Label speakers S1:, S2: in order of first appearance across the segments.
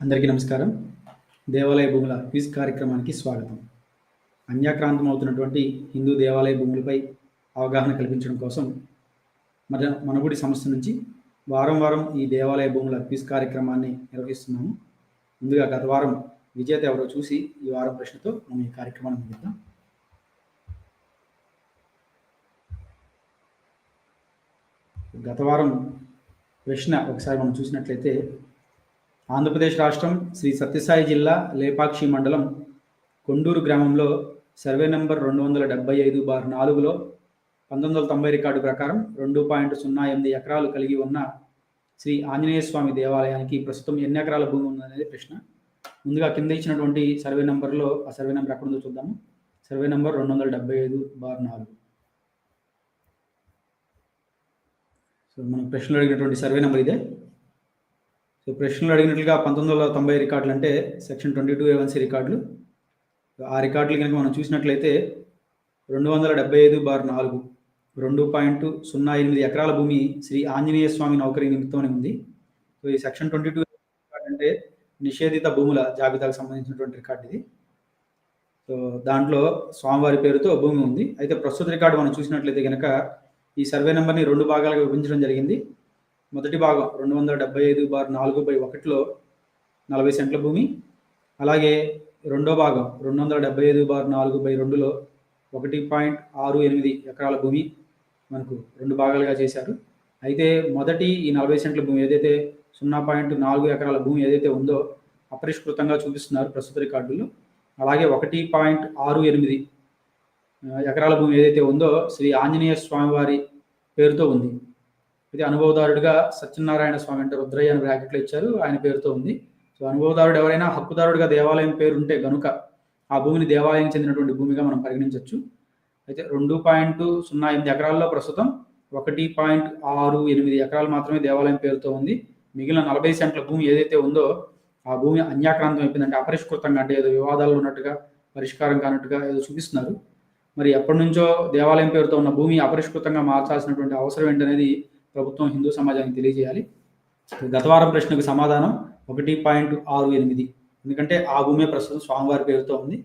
S1: అందరికీ నమస్కారం. దేవాలయ భూముల క్విజ్ కార్యక్రమానికి స్వాగతం. అన్యాక్రాంతం అవుతున్నటువంటి హిందూ దేవాలయ భూములపై అవగాహన కల్పించడం కోసం మన మనగుడి సంస్థ నుంచి వారం వారం ఈ దేవాలయ భూముల క్విజ్ కార్యక్రమాన్ని నిర్వహిస్తున్నాము. ముందుగా గత వారం విజేత ఎవరో చూసి ఈ వారం ప్రశ్నతో మనం ఈ కార్యక్రమాన్ని ముగిద్దాం. గత వారం ప్రశ్న ఒకసారి మనం చూసినట్లయితే ఆంధ్రప్రదేశ్ రాష్ట్రం శ్రీ సత్యసాయి జిల్లా లేపాక్షి మండలం కొండూరు గ్రామంలో సర్వే నెంబర్ రెండు వందల డెబ్బై ఐదు బార్ నాలుగులో పంతొమ్మిది వందల తొంభై రికార్డు ప్రకారం రెండు పాయింట్ సున్నా ఎనిమిది ఎకరాలు కలిగి ఉన్న శ్రీ ఆంజనేయ స్వామి దేవాలయానికి ప్రస్తుతం ఎన్ని ఎకరాల భూమి ఉందనేది ప్రశ్న. ముందుగా కింద ఇచ్చినటువంటి సర్వే నెంబర్లో ఆ సర్వే నెంబర్ ఎక్కడుందో చూద్దాము. సర్వే నెంబర్ రెండు వందల డెబ్బై ఐదు బార్ నాలుగు. సో మనం ప్రశ్నలు అడిగినటువంటి సర్వే నెంబర్ ఇదే. సో ప్రశ్నలు అడిగినట్లుగా పంతొమ్మిది వందల తొంభై రికార్డులు అంటే సెక్షన్ ట్వంటీ టూ ఏవన్సీ రికార్డులు. ఆ రికార్డులు కనుక మనం చూసినట్లయితే రెండు వందల డెబ్బై ఐదు బార్ నాలుగు రెండు పాయింట్ సున్నా ఎనిమిది ఎకరాల భూమి శ్రీ ఆంజనేయ స్వామి నౌకరీ నిమిత్తమని ఉంది. సో ఈ సెక్షన్ ట్వంటీ టూ రికార్డ్ అంటే నిషేధిత భూముల జాబితాకు సంబంధించినటువంటి రికార్డు ఇది. సో దాంట్లో స్వామివారి పేరుతో భూమి ఉంది. అయితే ప్రస్తుత రికార్డు మనం చూసినట్లయితే కనుక ఈ సర్వే నెంబర్ని రెండు భాగాలుగా విభజించడం జరిగింది. మొదటి భాగం రెండు వందల డెబ్బై ఐదు బార్ నాలుగు బై ఒకటిలో నలభై సెంట్ల భూమి. అలాగే రెండో భాగం రెండు వందల డెబ్బై ఐదు బార్ నాలుగు బై రెండులో ఒకటి పాయింట్ ఆరు ఎనిమిది ఎకరాల భూమి మనకు రెండు భాగాలుగా చేశారు. అయితే మొదటి ఈ నలభై సెంట్ల భూమి ఏదైతే సున్నా పాయింట్ నాలుగు ఎకరాల భూమి ఏదైతే ఉందో అపరిష్కృతంగా చూపిస్తున్నారు ప్రస్తుత రికార్డుల్లో. అలాగే ఒకటి పాయింట్ ఆరు ఎనిమిది ఎకరాల భూమి ఏదైతే ఉందో శ్రీ ఆంజనేయ స్వామివారి పేరుతో ఉంది. ఇది అనుభవదారుడిగా సత్యనారాయణ స్వామి అంటే రుద్రయ్య అని బ్రాకెట్లో ఇచ్చారు. ఆయన పేరుతో ఉంది. సో అనుభవదారుడు ఎవరైనా హక్కుదారుడిగా దేవాలయం పేరు ఉంటే గనుక ఆ భూమిని దేవాలయం చెందినటువంటి భూమిగా మనం పరిగణించవచ్చు అయితే రెండు పాయింట్ సున్నా ఎనిమిది ఎకరాల్లో ప్రస్తుతం ఒకటి పాయింట్ ఆరు ఎనిమిది ఎకరాలు మాత్రమే దేవాలయం పేరుతో ఉంది. మిగిలిన నలభై సెంట్ల భూమి ఏదైతే ఉందో ఆ భూమి అన్యాక్రాంతం అయిపోయిందంటే అపరిష్కృతంగా అంటే ఏదో వివాదాలు ఉన్నట్టుగా పరిష్కారం కానట్టుగా ఏదో చూపిస్తున్నారు. మరి ఎప్పటి నుంచో దేవాలయం పేరుతో ఉన్న భూమి అపరిష్కృతంగా మార్చాల్సినటువంటి అవసరం ఏంటనేది ప్రభుత్వం హిందూ సమాజానికి తెలియజేయాలి. గత వారం ప్రశ్నకు సమాధానం ఒకటి పాయింట్ ఆరు ఎనిమిది. ఎందుకంటే ఆ భూమే ప్రస్తుతం స్వామివారి పేరుతో ఉంది.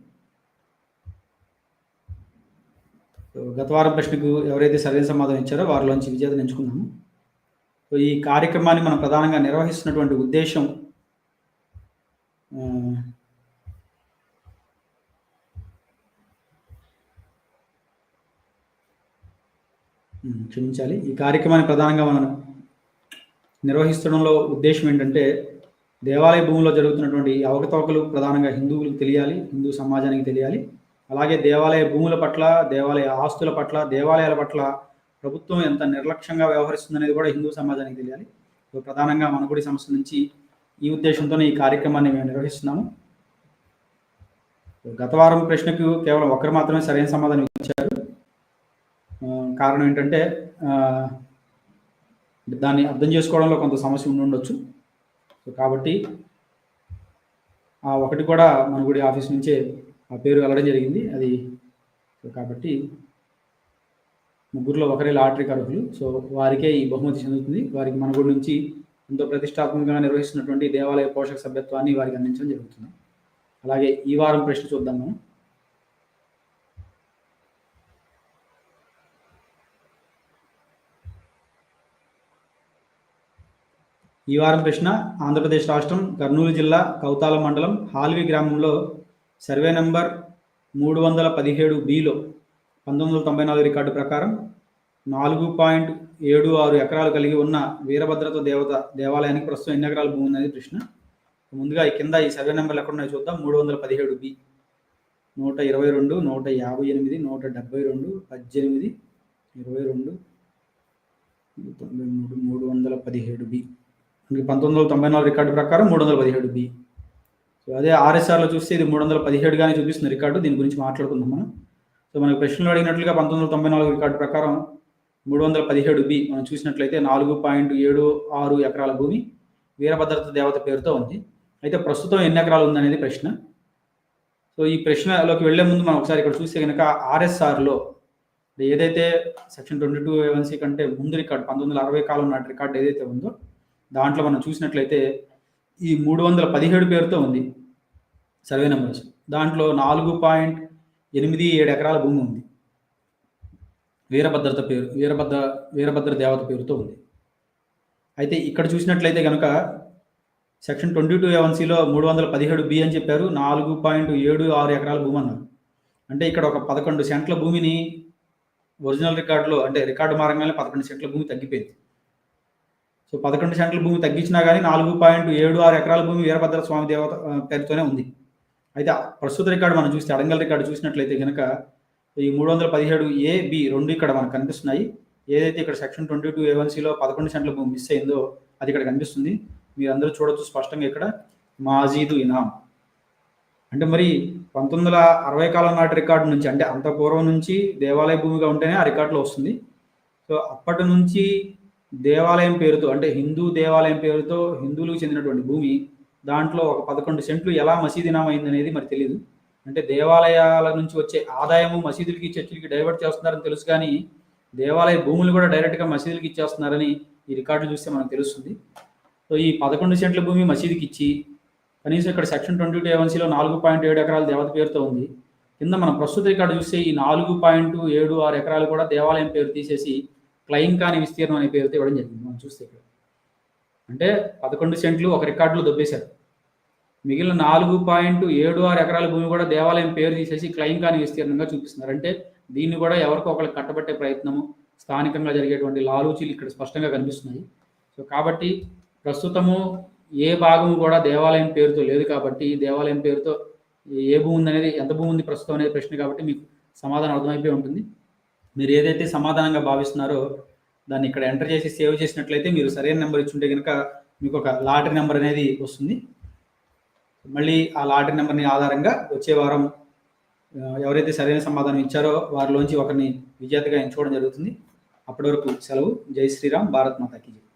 S1: గత వారం ప్రశ్నకు ఎవరైతే సరైన సమాధానం ఇచ్చారో వారిలోంచి విజేతను ఎంచుకున్నాము. ఈ కార్యక్రమాన్ని మనం ప్రధానంగా నిర్వహిస్తున్నటువంటి ఉద్దేశం క్షమించాలి. ఈ కార్యక్రమాన్ని ప్రధానంగా మనం నిర్వహిస్తడంలో ఉద్దేశం ఏంటంటే దేవాలయ భూముల్లో జరుగుతున్నటువంటి అవకతవకలు ప్రధానంగా హిందువులకు తెలియాలి హిందూ సమాజానికి తెలియాలి. అలాగే దేవాలయ భూముల పట్ల దేవాలయ ఆస్తుల పట్ల దేవాలయాల పట్ల ప్రభుత్వం ఎంత నిర్లక్ష్యంగా వ్యవహరిస్తుందనేది కూడా హిందూ సమాజానికి తెలియాలి. ప్రధానంగా మనగుడి సంస్థ నుంచి ఈ ఉద్దేశంతోనే ఈ కార్యక్రమాన్ని మేము నిర్వహిస్తున్నాము. గత వారం ప్రశ్నకు కేవలం ఒకరు మాత్రమే సరైన సమాధానం ఇచ్చారు. కారణం ఏంటంటే దాన్ని అర్థం చేసుకోవడంలో కొంత సమస్య ఉండి ఉండొచ్చు. సో కాబట్టి ఆ ఒకటి కూడా మన గుడి ఆఫీస్ నుంచే ఆ పేరు వెళ్ళడం జరిగింది. అది కాబట్టి ముగ్గురులో ఒకరే లాటరీకి అర్హులు. సో వారికే ఈ బహుమతి చెందుతుంది. వారికి మన గుడి నుంచి ఎంతో ప్రతిష్టాత్మకంగా నిర్వహిస్తున్నటువంటి దేవాలయ పోషక సభ్యత్వాన్ని వారికి అందించడం జరుగుతుంది. అలాగే ఈ వారం ప్రశ్న చూద్దాం మనం. ఈ వారం ప్రశ్న ఆంధ్రప్రదేశ్ రాష్ట్రం కర్నూలు జిల్లా కౌతాల మండలం హాల్వి గ్రామంలో సర్వే నంబర్ మూడు వందల పదిహేడు బిలో పంతొమ్మిది వందల తొంభై నాలుగు రికార్డు ప్రకారం నాలుగు పాయింట్ ఏడు ఆరు ఎకరాలు కలిగి ఉన్న వీరభద్రత దేవత దేవాలయానికి ప్రస్తుతం ఎన్ని ఎకరాలు భూమి ఉన్నది ప్రశ్న? ముందుగా ఈ కింద ఈ సర్వే నెంబర్లు ఎక్కడ ఉన్నాయో చూద్దాం. మూడు వందల పదిహేడు బి. నూట ఇరవై రెండు నూట యాభై ఎనిమిది నూట డెబ్బై రెండు పద్దెనిమిది ఇరవై రెండు తొంభై మూడు మూడు వందల పదిహేడు బి. పంతొమ్మిది వందల తొంభై నాలుగు రికార్డు ప్రకారం మూడు వందల పదిహేడు బి. సో అదే ఆర్ఎస్ఆర్లో చూస్తే ఇది మూడు వందల పదిహేడుగానే చూపిస్తుంది రికార్డు. దీని గురించి మాట్లాడుకుందాం మనం. సో మనకి ప్రశ్నలు అడిగినట్లుగా పంతొమ్మిది వందల తొంభై నాలుగు రికార్డు ప్రకారం మూడు వందల పదిహేడు బి. మనం చూసినట్లయితే నాలుగు పాయింట్ ఏడు ఆరు ఎకరాల భూమి వీరభద్రత దేవత పేరుతో ఉంది. అయితే ప్రస్తుతం ఎన్ని ఎకరాలు ఉందనేది ప్రశ్న. సో ఈ ప్రశ్నలోకి వెళ్ళే ముందు మనం ఒకసారి ఇక్కడ చూస్తే కనుక ఆర్ఎస్ఆర్లో ఏదైతే సెక్షన్ ట్వంటీ టూ ఏవన్సీ కంటే ముందు రికార్డు పంతొమ్మిది వందల అరవై కాలం నాటి రికార్డు ఏదైతే ఉందో దాంట్లో మనం చూసినట్లయితే ఈ మూడు వందల పదిహేడు పేరుతో ఉంది సర్వే నెంబర్స్. దాంట్లో నాలుగు పాయింట్ ఎనిమిది ఏడు ఎకరాల భూమి ఉంది. వీరభద్రత పేరు వీరభద్ర వీరభద్ర దేవత పేరుతో ఉంది. అయితే ఇక్కడ చూసినట్లయితే కనుక సెక్షన్ ట్వంటీ టూ ఏవన్సీలో మూడు వందల పదిహేడు బి అని చెప్పారు నాలుగు పాయింట్ ఏడు ఆరు ఎకరాల భూమి అన్నారు. అంటే ఇక్కడ ఒక పదకొండు సెంట్ల భూమిని ఒరిజినల్ రికార్డులో అంటే రికార్డు మారంగానే పదకొండు సెంట్ల భూమి తగ్గిపోయింది. సో పదకొండు సెంట్ల భూమి తగ్గించినా కానీ నాలుగు పాయింట్ ఏడు ఆరు ఎకరాల భూమి వీరభద్ర స్వామి దేవత పేరుతోనే ఉంది. అయితే ప్రస్తుత రికార్డు మనం చూస్తే అడంగల్ రికార్డు చూసినట్లయితే కనుక ఈ మూడు వందల పదిహేడు ఏ బి రెండు ఇక్కడ మనకు కనిపిస్తున్నాయి. ఏదైతే ఇక్కడ సెక్షన్ ట్వంటీ టూ ఏవన్సీలో పదకొండు సెంట్ల భూమి మిస్ అయిందో అది ఇక్కడ కనిపిస్తుంది. మీరు అందరూ చూడొచ్చు స్పష్టంగా ఇక్కడ మాజీదు ఇనాం. అంటే మరి పంతొమ్మిది వందల అరవై కాలం నాటి రికార్డు నుంచి అంటే అంత పూర్వం నుంచి దేవాలయ భూమిగా ఉంటేనే ఆ రికార్డులో వస్తుంది. సో అప్పటి నుంచి దేవాలయం పేరుతో అంటే హిందూ దేవాలయం పేరుతో హిందువులకు చెందినటువంటి భూమి దాంట్లో ఒక పదకొండు సెంట్లు ఎలా మసీదినాం అయిందనేది మరి తెలియదు అంటే దేవాలయాల నుంచి వచ్చే ఆదాయము మసీదులకి చర్చిలకి డైవర్ట్ చేస్తున్నారని తెలుసు కానీ దేవాలయ భూములు కూడా డైరెక్ట్గా మసీదులకి ఇచ్చేస్తున్నారని ఈ రికార్డులు చూస్తే మనకు తెలుస్తుంది. సో ఈ పదకొండు సెంట్ల భూమి మసీదుకి ఇచ్చి కనీసం ఇక్కడ సెక్షన్ ట్వంటీ టూ ఏవన్సీలో నాలుగు పాయింట్ ఏడు ఎకరాల దేవత పేరుతో ఉంది. కింద మనం ప్రస్తుత రికార్డు చూస్తే ఈ నాలుగు పాయింట్ ఏడు ఆరు ఎకరాలు కూడా దేవాలయం పేరు తీసేసి క్లైమ్ కాని విస్తీర్ణం అనే పేరుతో ఇవ్వడం జరిగింది. మనం చూస్తే ఇక్కడ. అంటే పదకొండు సెంట్లు ఒక రికార్డులో దొబ్బేశారు. మిగిలిన నాలుగు పాయింట్ ఏడు ఆరు ఎకరాల భూమి కూడా దేవాలయం పేరు తీసేసి క్లైమ్ కాని విస్తీర్ణంగా చూపిస్తున్నారు. అంటే దీన్ని కూడా ఎవరికో ఒకరికి కట్టబట్టే ప్రయత్నము స్థానికంగా జరిగేటువంటి లాలూచీలు ఇక్కడ స్పష్టంగా కనిపిస్తున్నాయి. సో కాబట్టి ప్రస్తుతము ఏ భాగం కూడా దేవాలయం పేరుతో లేదు కాబట్టి దేవాలయం పేరుతో ఏ భూమి ఉంది అనేది ఎంత భూమి ఉంది ప్రస్తుతం అనేది ప్రశ్న కాబట్టి మీకు సమాధానం అర్థమైపోయి ఉంటుంది. మీరు ఏదైతే సమాధానంగా భావిస్తున్నారో దాన్ని ఇక్కడ ఎంటర్ చేసి సేవ్ చేసినట్లయితే మీరు సరైన నెంబర్ ఇచ్చుంటే కనుక మీకు ఒక లాటరీ నెంబర్ అనేది వస్తుంది. మళ్ళీ ఆ లాటరీ నెంబర్ని ఆధారంగా వచ్చే వారం ఎవరైతే సరైన సమాధానం ఇచ్చారో వారిలోంచి ఒకరిని విజేతగా ఎంచుకోవడం జరుగుతుంది. అప్పటి వరకు సెలవు. జై శ్రీరామ్. భారత్ మాతాకి జై.